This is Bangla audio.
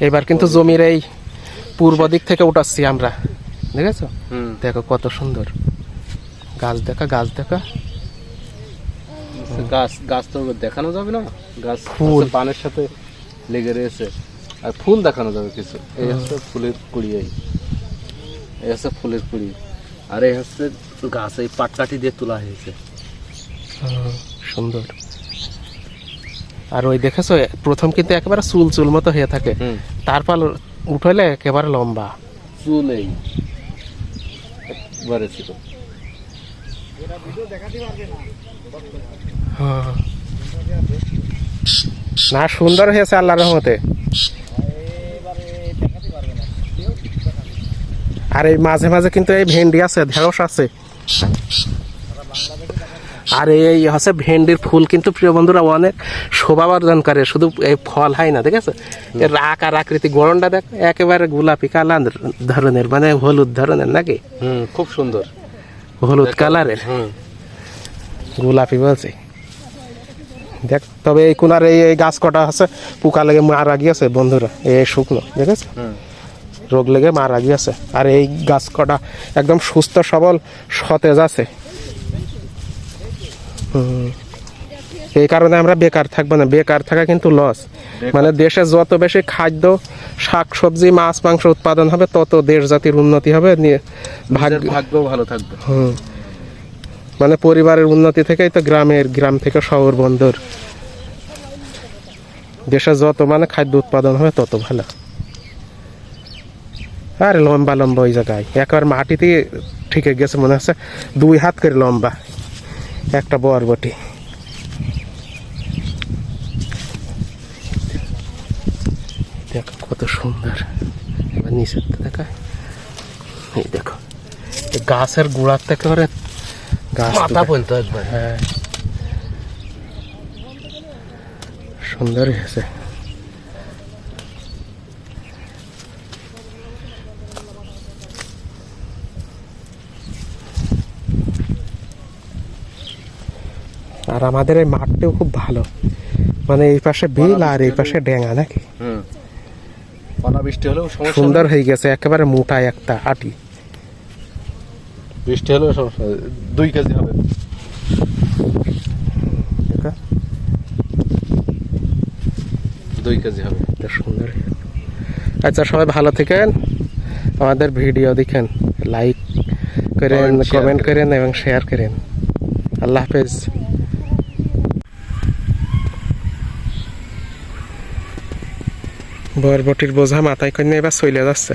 এবার কিন্তু জমির এই পূর্ব দিক থেকে উঠাচ্ছি আমরা। দেখেছ? দেখো কত সুন্দর। গাছ দেখা গাছ দেখা। গাছ গাছ তো দেখানো যাবে না। গাছ ফুল। পানের সাথে লেগে রয়েছে। আর ফুল দেখানো যাবে কিছু। এই হচ্ছে ফুলের কুড়ি এই। এই হচ্ছে ফুলের কুড়ি। আর এই হচ্ছে গাছ এই পাটকাঠি দিয়ে তোলা হয়েছে। সুন্দর। আর ওই দেখেছ প্রথম কিন্তু একেবারে চুল চুল মতো হয়ে থাকে। তারপর উঠলে একেবারে লম্বা। চুল এই। একবারে ছিল। না সুন্দর হয়েছে আল্লাহর রহমতে। আর এই মাঝে মাঝে কিন্তু এই ভেন্ডি আছে ঢেঁড়স আছে। আর এই হচ্ছে ভেন্ডির ফুল কিন্তু প্রিয় বন্ধুরা অনেক শোভা বর্ধন করে শুধু এই ফল হয় না ঠিক আছে? এর আকার আকৃতি গড়নটা দেখ একেবারে গোলাপি কালার ধরনের মানে হলুদ ধরনের নাকি? হুম খুব সুন্দর। হলুদ কালারের। গোলাপি বলছে। দেখ তবে এই কোনার এই এই গাছ কটা আছে পোকা লেগে মারা গিয়েছে বন্ধুরা এই শুকনো দেখেছ হুম। রোগ লেগে মারা গিয়েছে আর এই গাছ কটা একদম সুস্থ সবল সতেজ আছে। এই কারণে আমরা বেকার থাকব না। বেকার থাকা কিন্তু লস মানে দেশে যত বেশি খাদ্য শাক সবজি মাছ মাংস উৎপাদন হবে তত দেশ জাতির উন্নতি হবে। ভাগ্য ভালো থাকবে। হুম। মানে পরিবারের উন্নতি থেকেই তো গ্রামের গ্রাম থেকে শহর বন্দর। দেশে যত মানে খাদ্য উৎপাদন হবে তত ভালো। আর লম্বা লম্বা ওই জায়গায়। একবার মাটিতে ঠিকে গেছে মনে হচ্ছে দুই হাত করে লম্বা। একটা বরবটি দেখো কত সুন্দর। এবার নিচের দেখা। এই দেখো গাছের গোড়ার থেকে গাছ মাথা বলতো একবার। হ্যাঁ। সুন্দরই হয়েছে। আর আমাদের এই মাঠটাও খুব ভালো। মানে এই পাশে বিল আর এই পাশে ডেঙ্গা নাকি? অনাবৃষ্টি হলেও সুন্দর হয়ে গেছে একেবারে মোটা একটা আটি। বৃষ্টি হলেও সমস্যা দুই কেজি হবে। দুই কেজি হবে। সুন্দর। আচ্ছা সবাই ভালো থাকেন। আমাদের ভিডিও দেখেন লাইক করেন কমেন্ট। করেন। এবং শেয়ার করেন। আল্লাহ হাফেজ। বরবটির বোঝা মাথায় কন্যা এবার চলে যাচ্ছে।